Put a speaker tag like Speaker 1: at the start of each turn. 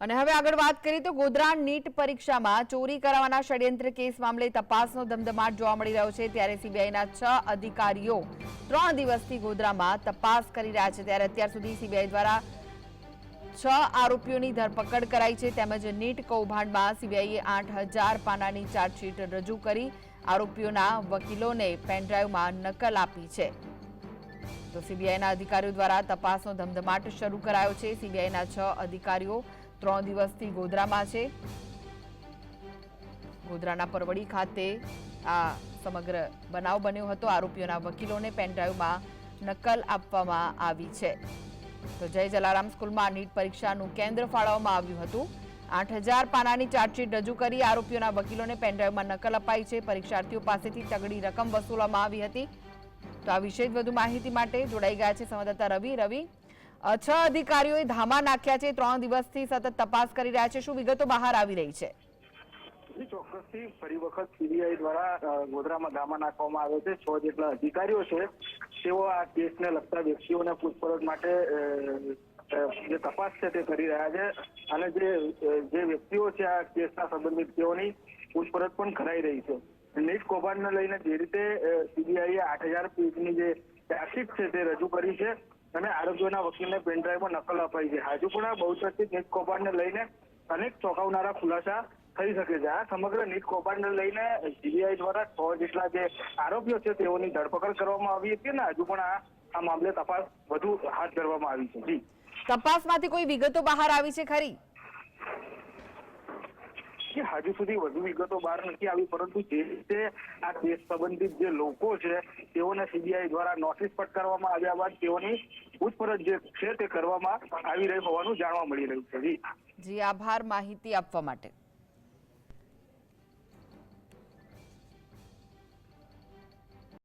Speaker 1: અને હવે આગળ વાત કરીએ તો ગોધરા નીટ પરીક્ષામાં ચોરી કરાવવાના ષડયંત્ર કેસ મામલે તપાસનો ધમધમાટ જોવા મળી રહ્યો છે. ત્યારે સીબીઆઈના છ અધિકારીઓ ત્રણ દિવસથી ગોધરામાં તપાસ કરી રહ્યા છે. ત્યારે અત્યાર સુધી સીબીઆઈ દ્વારા છ આરોપીઓની ધરપકડ કરાઈ છે. તેમજ નીટ કૌભાંડમાં સીબીઆઈએ આઠ હજાર પાનાની ચાર્જશીટ રજૂ કરી આરોપીઓના વકીલોને પેનડ્રાઈવમાં નકલ આપી છે. તો સીબીઆઈના અધિકારીઓ દ્વારા તપાસનો ધમધમાટ શરૂ કરાયો છે. સીબીઆઈના છ અધિકારીઓ ત્રણ દિવસથી ગોધરામાં છે. ગોધરાના પરવડી ખાતે આ સમગ્ર બનાવ બન્યો હતો. આરોપીઓના વકીલોને પેનડ્રાઈવમાં નકલ આપવામાં આવી છે. તો જય જલારામ, સ્કૂલમાં નીટ પરીક્ષાનું કેન્દ્ર ફાળવવામાં આવ્યું હતું. આઠ હજાર પાનાની ચાર્જશીટ રજૂ કરી આરોપીઓના વકીલોને પેનડ્રાઈવમાં નકલ અપાઈ છે. પરીક્ષાર્થીઓ પાસેથી તગડી રકમ વસૂલવામાં આવી હતી. તો આ વિશે વધુ માહિતી માટે જોડાઈ ગયા છે સંવાદદાતા રવિ. રવિ છ અધિકારીઓએ ધામા નાખ્યા છે. ત્રણ દિવસથી સતત તપાસ કરી રહ્યા છે. શું વિગતો બહાર આવી રહી છે?
Speaker 2: ચોક્કસથી ફરી વખત સીબીઆઈ દ્વારા ગોધરામાં ધામા નાખવામાં આવ્યો છે. છ જેટલા અધિકારીઓ છે, તેઓ આ કેસને લગતા વ્યક્તિઓને પૂછપરછ માટે જે તપાસ છે તે કરી રહ્યા છે. અને જે જે વ્યક્તિઓ છે આ કેસના સંબંધિત તેઓની પૂછપરછ પણ કરાઈ રહી છે. નીટ કૌભાંડને લઈને જે રીતે સીબીઆઈએ આઠ હજાર પેજની જે ચાર્જશીટ છે તે રજૂ કરી છે. અને આરોપીઓના વકીલને પેનડ્રાઈવમાં નકલ અપાઈ છે. હજુ પણ બહુચર્ચિત નીટ કૌભાંડને લઈને અનેક ચોંકાવનારા ખુલાસા થઈ શકે છે. આ સમગ્ર નીટ કૌભાંડને લઈને સીબીઆઈ દ્વારા છ જેટલા જે આરોપીઓ છે તેઓની ધરપકડ કરવામાં આવી હતી અને હજુ પણ આ આ મામલે તપાસ વધુ હાથ ધરવામાં આવી છે. જી.
Speaker 1: તપાસમાંથી કોઈ વિગતો બહાર આવી છે ખરી?
Speaker 2: કે હજુ સુધી વધુ વિગતો બહાર નથી આવી, પરંતુ જે રીતે આ કેસ સંબંધિત જે લોકો છે, તેઓને સીબીઆઈ દ્વારા નોટિસ ફટકારવામાં આવ્યા બાદ તેઓની પૂછપરછ જે છે તે કરવામાં આવી રહી હોવાનું જાણવા મળી રહ્યું છે.
Speaker 1: જી, આભાર માહિતી આપવા માટે.